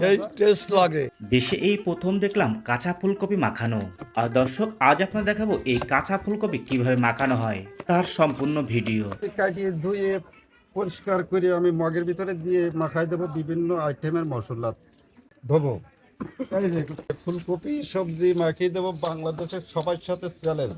সেই টেস্ট লাগে। দেশে এই প্রথম দেখলাম কাঁচা ফুলকপি মাখানো। আর দর্শক আজ আপনার দেখাবো এই কাঁচা ফুলকপি কীভাবে মাখানো হয় তার সম্পূর্ণ ভিডিও। কাটিয়ে ধুয়ে পরিষ্কার করে আমি মগের ভিতরে দিয়ে মাখাই দেবো বিভিন্ন আইটেমের মশলা। ধোবো। এই ফুলকপি সবজি মাখিয়ে দেবো বাংলাদেশের সবার সাথে চ্যালেঞ্জ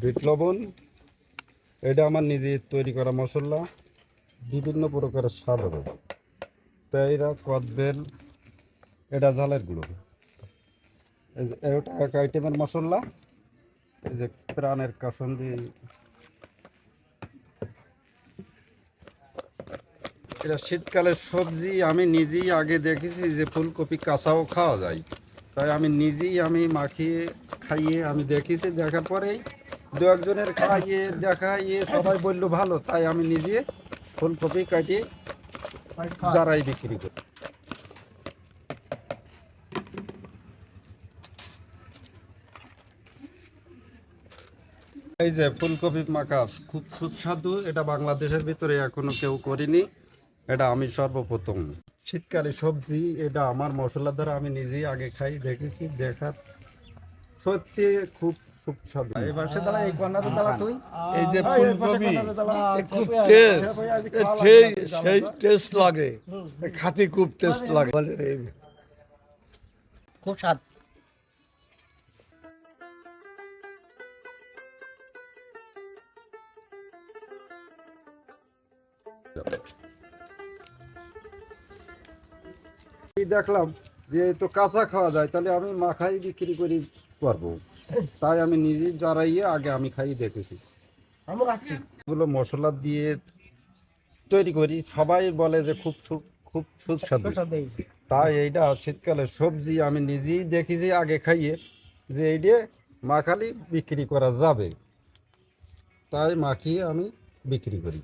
বিট লবণ, এটা আমার নিজে তৈরি করা মশলা, বিভিন্ন প্রকারের স্বাদ হবে। পেঁয়ারা, কদবেল, এটা ঝালের গুঁড়ো। এটা এক আইটেমের মশলা। এই যে, প্রাণের কাসন্দি এটা শীতকালের সবজি আমি নিজেই আগে দেখেছি যে ফুলকপি কাঁচাও খাওয়া যায়। তাই আমি নিজেই আমি মাখিয়ে, খাইয়ে আমি দেখেছি, দেখার পরেই দু একজনের খাইয়ে, দেখাইয়ে সবাই বলল ভালো, তাই আমি নিজে ফুলকপি কাটিয়ে যারাই বিক্রি করি। এই যে ফুলকপি মাখা খুব সুস্বাদু, এটা বাংলাদেশের ভিতরে এখনও কেউ করিনি। এটা আমি সর্বপ্রথম। শীতকালে সবজি এটা আমার মশলা দ্বারা আমি নিজেই আগে খাই দেখেছি দেখার। সত্যি খুব সুস্বাদু। এবার সে দাঁড়া এই কর্নারে দাঁড়া তুই। এই যে ফুলকপি। খুব টেস্ট সেই সেই টেস্ট লাগে। খাতি খুব টেস্ট লাগে। বলে খুব স্বাদ। এই দেখলাম যে তো কাঁচা খাওয়া যায় তাহলে আমি মাখাই বিক্রি করি করব। তাই আমি নিজেই জারাইয়ে আগে আমি খাই দেখেছি। এগুলো মশলা দিয়ে তৈরি করি সবাই বলে যে খুব খুব সুস্বাদু। তাই এইটা শীতকালে সবজি আমি নিজেই দেখেছি আগে খাইয়ে যে এইটা মাখালি বিক্রি করা যাবে। তাই মাখিয়ে আমি বিক্রি করি।